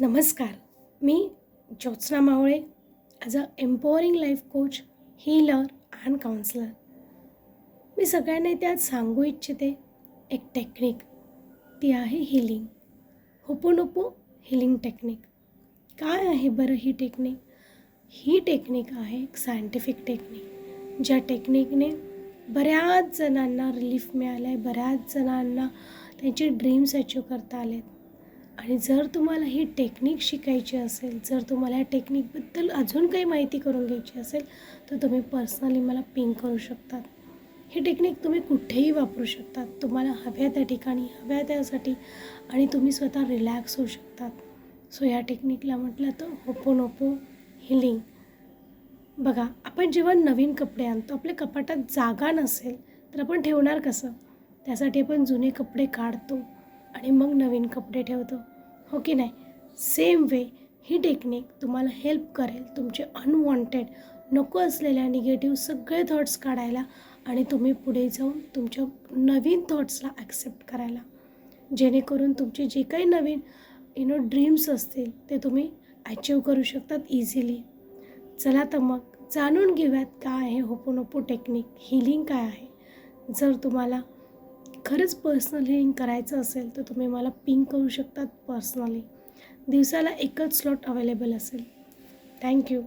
नमस्कार मी Jyotsna Mavale as a empowering life coach healer and counsellor मी सगळ्यांना त्यात सांगू इच्छिते एक टेक्निक ती आहे हिलिंग हुपूनुपू हिलिंग टेक्निक काय आहे बरं ही टेक्निक ही टेक्निक आहे एक सायंटिफिक टेक्निक ज्या टेक्निकने बऱ्याच जणांना रिलीफ मिळालं आहे बऱ्याच जणांना त्यांचे ड्रीम्स अचीव करता आलेत. आणि जर तुम्हाला ही टेक्निक शिकायची असेल जर तुम्हाला या टेक्निकबद्दल अजून काही माहिती करून घ्यायची असेल तर तुम्ही पर्सनली मला पिंग करू शकतात. ही टेक्निक तुम्ही कुठेही वापरू शकतात. तुम्हाला हव्या त्या ठिकाणी हव्या त्यासाठी आणि तुम्ही स्वतः रिलॅक्स होऊ शकतात. सो या टेक्निकला म्हटलं तर होपोनोपो हिलिंग. बघा आपण जेव्हा नवीन कपडे आणतो आपल्या कपाटात जागा नसेल तर आपण ठेवणार कसं? त्यासाठी आपण जुने कपडे काढतो. आणि मग नवीन कपडे ठेवतो. हो की नाही? सेम वे ही टेक्निक तुम्हाला हेल्प करेल तुमचे अनवॉन्टेड नको असलेल्या निगेटिव्ह सगळे थॉट्स काढायला आणि तुम्ही पुढे जाऊन तुमच्या नवीन थॉट्सला ॲक्सेप्ट करायला. जेणेकरून तुमचे जे काही नवीन यु नो ड्रीम्स असतील ते तुम्ही अचीव करू शकतात इझिली चला तर मग जाणून घेऊयात काय आहे होपोनोपो टेक्निक हिलिंग काय आहे? जर तुम्हाला खरंच पर्सनल हिलिंग करायचं असेल तर तुम्ही मला पिंक करू शकतात पर्सनली दिवसाला एकच स्लॉट अवेलेबल असेल. थँक्यू